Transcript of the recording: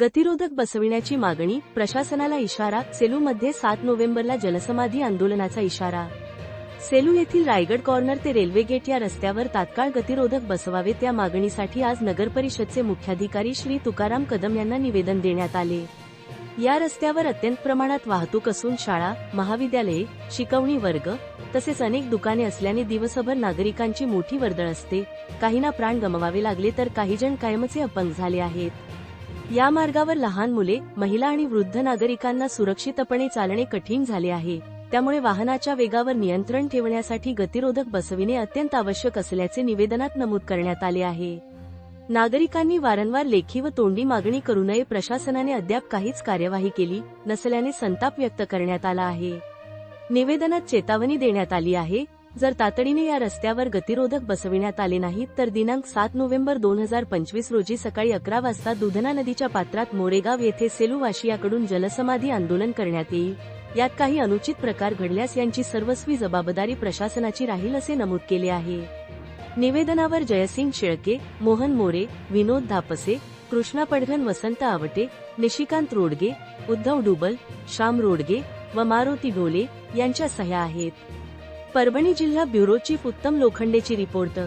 गतिरोधक बसविण्याची मागणी प्रशासनाला इशारा सेलूमध्ये सात नोव्हेंबरला जलसमाधी आंदोलनाचा इशारा. सेलू येथील रायगड कॉर्नर ते रेल्वे गेट या रस्त्यावर तात्काळ गतिरोधक बसवावे त्या मागणीसाठी आज नगरपरिषदचे मुख्याधिकारी श्री तुकाराम कदम यांना निवेदन देण्यात आले. या रस्त्यावर अत्यंत प्रमाणात वाहतूक असून शाळा महाविद्यालये शिकवणी वर्ग तसेच अनेक दुकाने असल्याने दिवसभर नागरिकांची मोठी वर्दळ असते. काहींना प्राण गमवावे लागले तर काही जण कायमचे अपंग झाले आहेत. या मार्गावर लहान मुले महिला आणि वृद्ध नागरिकांना सुरक्षितपणे चालणे कठीण झाले आहे. त्यामुळे वाहनाच्या वेगावर नियंत्रण ठेवण्यासाठी गतिरोधक बसविणे अत्यंत आवश्यक असल्याचे निवेदनात नमूद करण्यात आले आहे. नागरिकांनी वारंवार लेखी व तोंडी मागणी करू नये प्रशासनाने अद्याप काहीच कार्यवाही केली नसल्याने संताप व्यक्त करण्यात आला आहे. निवेदनात चेतावणी देण्यात आली आहे जर तातडीने या रस्त्यावर गतिरोधक बसविण्यात आले नाहीत तर दिनांक सात नोव्हेंबर दोन हजार पंचवीस रोजी सकाळी अकरा वाजता दुधना नदीच्या पात्रात मोरेगाव येथे सेलूवाशियाकडून जलसमाधी आंदोलन करण्यात येईल. यात काही अनुचित प्रकार घडल्यास यांची सर्वस्वी जबाबदारी प्रशासनाची राहील असे नमूद केले आहे. निवेदनावर जयसिंग शेळके मोहन मोरे विनोद धापसे कृष्णा पडघन वसंत आवटे निशिकांत रोडगे उद्धव डुबल श्याम रोडगे व मारुती ढोले यांच्या सह्या आहेत. परभणी जिल्हा ब्युरो चीफ उत्तम लोखंडेची रिपोर्ट.